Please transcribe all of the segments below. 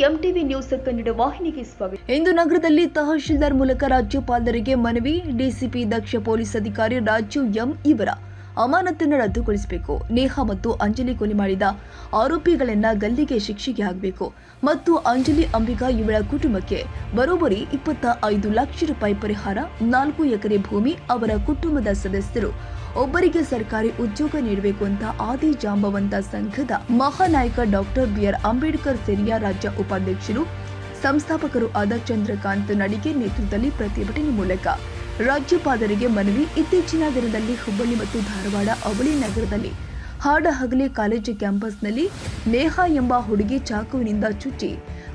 News Kannada ವಾಹಿನಿಗೆ ಸ್ವಾಗತ. ಇಂದು ನಗರದಲ್ಲಿ ತಹಶೀಲ್ದಾರ್ ಮೂಲಕ ರಾಜ್ಯಪಾಲರಿಗೆ ಮನವಿ, ಡಿಸಿಪಿ ದಕ್ಷ ಪೊಲೀಸ್ ಅಧಿಕಾರಿ ರಾಜು ಎಂ ಇವರ ಅಮಾನತನ್ನು ರದ್ದುಗೊಳಿಸಬೇಕು. ನೇಹಾ ಮತ್ತು ಅಂಜಲಿ ಕೊಲೆ ಮಾಡಿದ ಆರೋಪಿಗಳನ್ನ ಗಲ್ಲಿಗೆ ಶಿಕ್ಷೆಗೆ ಆಗಬೇಕು ಮತ್ತು ಅಂಜಲಿ ಅಂಬಿಗಾ ಇವಳ ಕುಟುಂಬಕ್ಕೆ ಬರೋಬ್ಬರಿ ಇಪ್ಪತ್ತ ಐದು ಲಕ್ಷ ರೂಪಾಯಿ ಪರಿಹಾರ, ನಾಲ್ಕು ಎಕರೆ ಭೂಮಿ ಅವರ ಕುಟುಂಬದ ಸದಸ್ಯರು ಒಬ್ಬರಿಗೆ ಸರ್ಕಾರಿ ಉದ್ಯೋಗ ನೀಡಬೇಕು ಅಂತ ಆದಿ ಜಾಂಬವಂತ ಸಂಘದ ಮಹಾನಾಯಕ ಡಾಕ್ಟರ್ ಬಿಆರ್ ಅಂಬೇಡ್ಕರ್ ಸೇನೆಯ ರಾಜ್ಯ ಉಪಾಧ್ಯಕ್ಷರು, ಸಂಸ್ಥಾಪಕರು ಆದ ಚಂದ್ರಕಾಂತ್ ನಡಿಗೆ ನೇತೃತ್ವದಲ್ಲಿ ಪ್ರತಿಭಟನೆ ಮೂಲಕ ರಾಜ್ಯಪಾಲರಿಗೆ ಮನವಿ. ಇತ್ತೀಚಿನ ದಿನದಲ್ಲಿ ಹುಬ್ಬಳ್ಳಿ ಮತ್ತು ಧಾರವಾಡ ಅವಳಿ ನಗರದಲ್ಲಿ ಹಾಡಹಗಲಿ ಕಾಲೇಜು ಕ್ಯಾಂಪಸ್ನಲ್ಲಿ ನೇಹಾ ಎಂಬ ಹುಡುಗಿ ಚಾಕುವಿನಿಂದ ಚುಚ್ಚಿ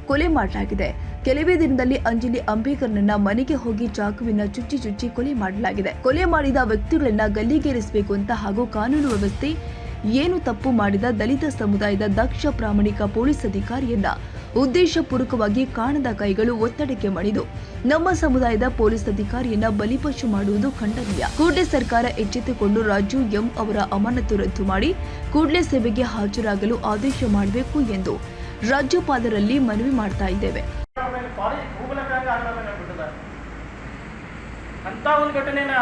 ಕೊಲೆ ಮಾಡಲಾಗಿದೆ. ಕೆಲವೇ ದಿನದಲ್ಲಿ ಅಂಜಲಿ ಅಂಬೇಕರ್ನನ್ನ ಮನೆಗೆ ಹೋಗಿ ಚಾಕುವಿನ ಚುಚ್ಚಿ ಚುಚ್ಚಿ ಕೊಲೆ ಮಾಡಲಾಗಿದೆ. ಕೊಲೆ ಮಾಡಿದ ವ್ಯಕ್ತಿಗಳನ್ನ ಗಲ್ಲಿಗೇರಿಸಬೇಕು ಅಂತ ಹಾಗೂ ಕಾನೂನು ವ್ಯವಸ್ಥೆ ಏನು ತಪ್ಪು ಮಾಡಿದ ದಲಿತ ಸಮುದಾಯದ ದಕ್ಷ ಪ್ರಾಮಾಣಿಕ ಪೊಲೀಸ್ ಅಧಿಕಾರಿಯನ್ನ ಉದ್ದೇಶಪೂರ್ವಕವಾಗಿ ಕಾಣದ ಕೈಗಳು ಒತ್ತಡಕ್ಕೆ ಮಣಿದು. ನಮ್ಮ ಸಮುದಾಯದ ಪೊಲೀಸ್ ಅಧಿಕಾರಿಯನ್ನ ಬಲಿಪಶು ಮಾಡುವುದು ಖಂಡನೀಯ. ಕೂಡಲೇ ಸರ್ಕಾರ ಎಚ್ಚೆತ್ತುಕೊಂಡು ರಾಜು ಎಂ ಅವರ ಅಮಾನತು ರದ್ದು ಮಾಡಿ ಕೂಡಲೇ ಸೇವೆಗೆ ಹಾಜರಾಗಲು ಆದೇಶ ಮಾಡಬೇಕು ಎಂದು ರಾಜ್ಯಪಾಲರಲ್ಲಿ ಮನವಿ ಮಾಡ್ತಾ ಇದ್ದೇವೆ. ಅಂತ ಒಂದು ಘಟನೆನ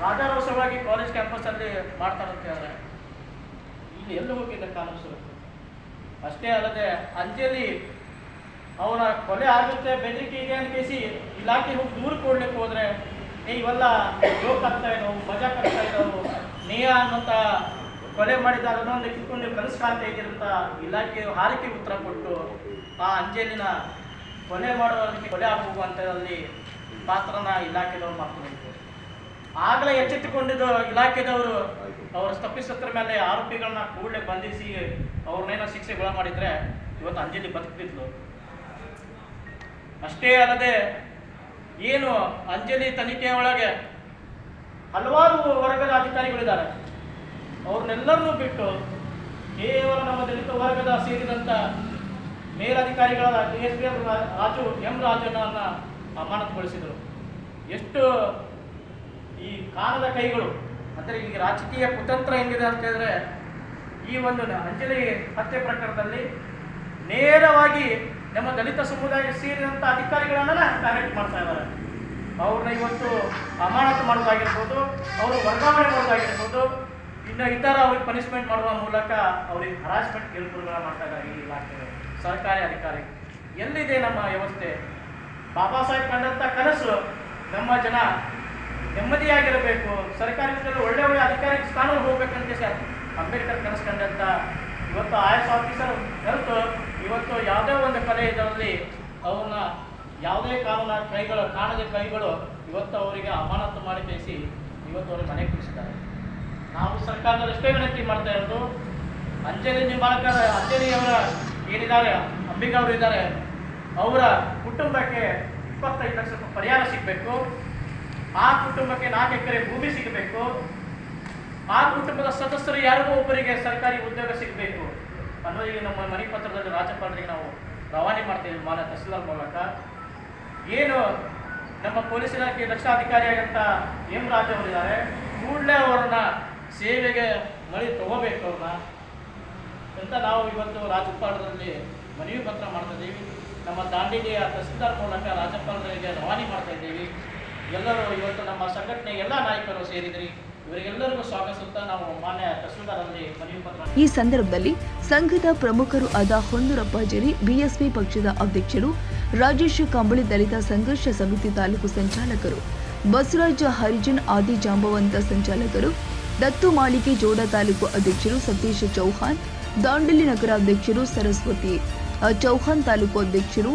ರಾಜಾರೋಷವಾಗಿ ಕಾಲೇಜ್ ಕ್ಯಾಂಪಸ್ಸಲ್ಲಿ ಮಾಡ್ತಾರಂತ ಹೇಳಿದ್ರೆ ಇಲ್ಲಿ ಎಲ್ಲಿ ಹೋಗಿದ್ದ ಕಾನೂನು ಅಷ್ಟೇ ಅಲ್ಲದೆ ಅಂಜಲಿ ಅವನ ಕೊಲೆ ಆಗುತ್ತೆ, ಬೆದರಿಕೆ ಇದೆ ಅಂತ ಕೇಸಿ ಇಲಾಖೆ ಹೋಗಿ ದೂರ ಕೊಡ್ಲಿಕ್ಕೆ ಹೋದ್ರೆ, ಏ, ಇವೆಲ್ಲ ಜೋಕ್ ಆಗ್ತಾ ಇದ್ದವು ಮಜಾ ಆಗ್ತಾ ಇದ್ದವು ನೇಯ ಅನ್ನೋಂಥ ಕೊಲೆ ಮಾಡಿದ್ದಾರೆ ಅದನ್ನೊಂದು ಕಿತ್ಕೊಂಡು ನೀವು ಕನಸು ಕಾಣ್ತಾ ಇದ್ದೀರಂತ ಇಲಾಖೆ ಹಾರಿಕೆ ಉತ್ತರ ಕೊಟ್ಟು ಆ ಅಂಜಲಿನ ಕೊಲೆ ಮಾಡುವ ಕೊಲೆ ಆಗುವಂಥದ್ರಲ್ಲಿ ಪಾತ್ರನ ಇಲಾಖೆದವ್ರು ಮಾಡ್ಕೊಂಡಿದ್ರು ಆಗಲೇ ಎಚ್ಚೆತ್ತುಕೊಂಡಿದ್ದ ಇಲಾಖೆದವರು ಅವರು ತಪ್ಪಿಸತ್ರ ಮೇಲೆ ಆರೋಪಿಗಳನ್ನ ಕೂಡಲೇ ಬಂಧಿಸಿ ಅವ್ರನ್ನೇನೋ ಶಿಕ್ಷೆಗೊಳ ಮಾಡಿದ್ರೆ ಇವತ್ತು ಅಂಜಲಿ ಬದುಕ್ತಿದ್ಲು. ಅಷ್ಟೇ ಅಲ್ಲದೆ ಏನು ಅಂಜಲಿ ತನಿಖೆಯೊಳಗೆ ಹಲವಾರು ವರ್ಗದ ಅಧಿಕಾರಿಗಳಿದ್ದಾರೆ. ಅವ್ರನ್ನೆಲ್ಲರನ್ನೂ ಬಿಟ್ಟು ಕೇವಲ ನಮ್ಮ ದಲಿತ ವರ್ಗದ ಸೇರಿದಂಥ ಮೇಲಧಿಕಾರಿಗಳಾದ S B M Raju M ರಾಜನನ್ನ ಅಮಾನತುಗೊಳಿಸಿದರು. ಎಷ್ಟು ಈ ಕಾಲದ ಕೈಗಳು, ಅಂದರೆ ಈಗ ರಾಜಕೀಯ ಕುತಂತ್ರ ಹೆಂಗಿದೆ ಅಂತ ಹೇಳಿದ್ರೆ, ಈ ಒಂದು ಅಂಜಲಿ ಹತ್ಯೆ ಪ್ರಕರಣದಲ್ಲಿ ನೇರವಾಗಿ ನಮ್ಮ ದಲಿತ ಸಮುದಾಯ ಸೇರಿದಂಥ ಅಧಿಕಾರಿಗಳನ್ನ ಟಾರ್ಗೆಟ್ ಮಾಡ್ತಾ ಇದ್ದಾರೆ. ಅವ್ರನ್ನ ಇವತ್ತು ಅಮಾನತು ಮಾಡೋದಾಗಿರ್ಬೋದು ಅವರು ವರ್ಗಾವಣೆ ಮಾಡೋದಾಗಿರ್ಬೋದು ಇನ್ನು ಇತರ ಅವ್ರಿಗೆ ಪನಿಷ್ಮೆಂಟ್ ಮಾಡುವ ಮೂಲಕ ಅವ್ರಿಗೆ ಹರಾಸ್ಮೆಂಟ್ ಕೇಳ್ಕೊಳ್ಗಳ ಮಾಡ್ತಾ ಇದ್ದಾರೆ ಈ ಇಲಾಖೆ ಸರ್ಕಾರಿ ಅಧಿಕಾರಿ. ಎಲ್ಲಿದೆ ನಮ್ಮ ವ್ಯವಸ್ಥೆ? ಬಾಬಾ ಸಾಹೇಬ್ ಕಂಡಂಥ ಕನಸು ನಮ್ಮ ಜನ ನೆಮ್ಮದಿಯಾಗಿರಬೇಕು. ಸರ್ಕಾರಿ ಒಳ್ಳೆ ಒಳ್ಳೆ ಅಧಿಕಾರಿ ಸ್ಥಾನಕ್ಕೆ ಹೋಗ್ಬೇಕಂತ ಸರ್. ಅಂಬೇಡ್ಕರ್ ಕನಸು ಕಂಡಂಥ ಇವತ್ತು ಐ ಎಸ್ ಆಫೀಸರ್ ಹೆಲ್ತ್ ಇವತ್ತು ಯಾವುದೇ ಒಂದು ಕಲೆ ಇದರಲ್ಲಿ ಅವ್ರನ್ನ ಯಾವುದೇ ಕಾರಣ ಕೈಗಳು, ಕಾಣದ ಕೈಗಳು ಇವತ್ತು ಅವರಿಗೆ ಅಮಾನತು ಮಾಡಿ ಕಳಿಸಿ ಇವತ್ತು ಅವ್ರಿಗೆ ಮನೆ ಕಳಿಸಿದ್ದಾರೆ. ನಾವು ಸರ್ಕಾರದ ಎಷ್ಟೇ ವಿನಂತಿ ಮಾಡ್ತಾ ಇರೋದು, ಅಂಜಲಿ ನಿಂಬಾಳ್ಕರ್, ಅಂಜಲಿ ಅವರ ಏನಿದ್ದಾರೆ ಅಂಬಿಕಾ ಅವರು ಇದ್ದಾರೆ ಅವರ ಕುಟುಂಬಕ್ಕೆ ಇಪ್ಪತ್ತೈದು ಲಕ್ಷ ರೂಪಾಯಿ ಪರಿಹಾರ ಸಿಗಬೇಕು. ಆ ಕುಟುಂಬಕ್ಕೆ ನಾಲ್ಕು ಎಕರೆ ಭೂಮಿ ಸಿಗಬೇಕು. ಆ ಕುಟುಂಬದ ಸದಸ್ಯರು ಯಾರಿಗೂ ಒಬ್ಬರಿಗೆ ಸರ್ಕಾರಿ ಉದ್ಯೋಗ ಸಿಗಬೇಕು. ಅನ್ನೋದಿಗೆ ಈಗ ನಮ್ಮ ಮನೆ ಪತ್ರದಲ್ಲಿ ರಾಜ್ಯಪಾಲರಿಗೆ ನಾವು ರವಾನೆ ಮಾಡ್ತೇವೆ ಮಾನ್ಯ ತಹಸೀಲ್ದಾರ್ ಮೂಲಕ. ಏನು ನಮ್ಮ ಪೊಲೀಸ್ ಇಲಾಖೆ ದಕ್ಷಾಧಿಕಾರಿಯಾಗಂತ ಎಂ ರಾಜ್ ಅವರಿದ್ದಾರೆ. ಕೂಡಲೇ ಅವರನ್ನ ಸೇವೆಗೆ ಮಳಿ ತಗೋಬೇಕು ಅವ್ರನ್ನ ಅಂತ ನಾವು ಇವತ್ತು ರಾಜ್ಯಪಾಲರಲ್ಲಿ ಮನವಿ ಪತ್ರ ಮಾಡ್ತಾ ಇದ್ದೀವಿ. ನಮ್ಮ ದಾಂಡೇಲಿಯ ತಹಸೀಲ್ದಾರ್ ಮೂಲಕ ರಾಜ್ಯಪಾಲರಿಗೆ ರವಾನೆ ಮಾಡ್ತಾ ಇದ್ದೀವಿ. ಎಲ್ಲರೂ ಇವತ್ತು ನಮ್ಮ ಸಂಘಟನೆ ಎಲ್ಲ ನಾಯಕರು ಸೇರಿದ್ರಿ. ಸ್ವಾಗತಿಸುತ್ತಾ ನಾವು ಮಾನ್ಯ ಈ ಸಂದರ್ಭದಲ್ಲಿ ಸಂಘದ ಪ್ರಮುಖರು ಆದ ಹೊನ್ನೂರಪ್ಪ ಜರಿ, ಬಿಎಸ್ಪಿ ಪಕ್ಷದ ಅಧ್ಯಕ್ಷರು, ರಾಜೇಶ್ ಕಂಬಳಿ ದಲಿತ ಸಂಘರ್ಷ ಸಮಿತಿ ತಾಲೂಕು ಸಂಚಾಲಕರು, ಬಸವರಾಜ ಹರಿಜನ್ ಆದಿ ಜಾಂಬವಂತ ಸಂಚಾಲಕರು, ದತ್ತು ಮಾಳಿಗೆ ಜೋಡ ತಾಲೂಕು ಅಧ್ಯಕ್ಷರು ಸತೀಶ್ ಚೌಹಾಣ್ ನಗರ ಅಧ್ಯಕ್ಷರು ಸರಸ್ವತಿ ಚೌಹಾಣ್ ತಾಲೂಕು ಅಧ್ಯಕ್ಷರು,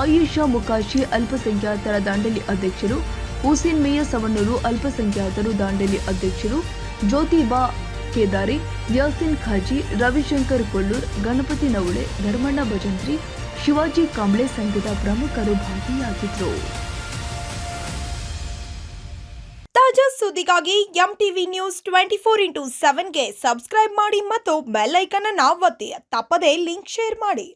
ಆಯುಷಾ ಮುಕಾಶಿ ಅಲ್ಪಸಂಖ್ಯಾತರ ದಾಂಡಲಿ ಅಧ್ಯಕ್ಷರು, ಹುಸೇನ್ ಮೇಯ ಸವಣ್ಣೂರು ಅಲ್ಪಸಂಖ್ಯಾತರು ದಾಂಡಲಿ ಅಧ್ಯಕ್ಷರು ಜ್ಯೋತಿಬಾ ಕೇದಾರಿ, ಯಾಸಿನ್ ಖಾಜಿ, ರವಿಶಂಕರ್ ಕೊಲ್ಲೂರ್, ಗಣಪತಿ ನವಳೆ ಧರ್ಮಣ್ಣ ಭಜಂತ್ರಿ, ಶಿವಾಜಿ ಕಾಂಬ್ಳೆ ಸಂಘದ ಪ್ರಮುಖರು ಭಾಗಿಯಾಗಿದ್ದರು ತಾಜಾ ಸುದ್ದಿಗಾಗಿ M TV news twenty four into ಸೆವೆನ್ಗೆ subscribe ಮಾಡಿ ಮತ್ತು ಬೆಲ್ ಅನ್ನು ಒತ್ತಿ, ತಪ್ಪದೇ ಲಿಂಕ್ ಶೇರ್ ಮಾಡಿ.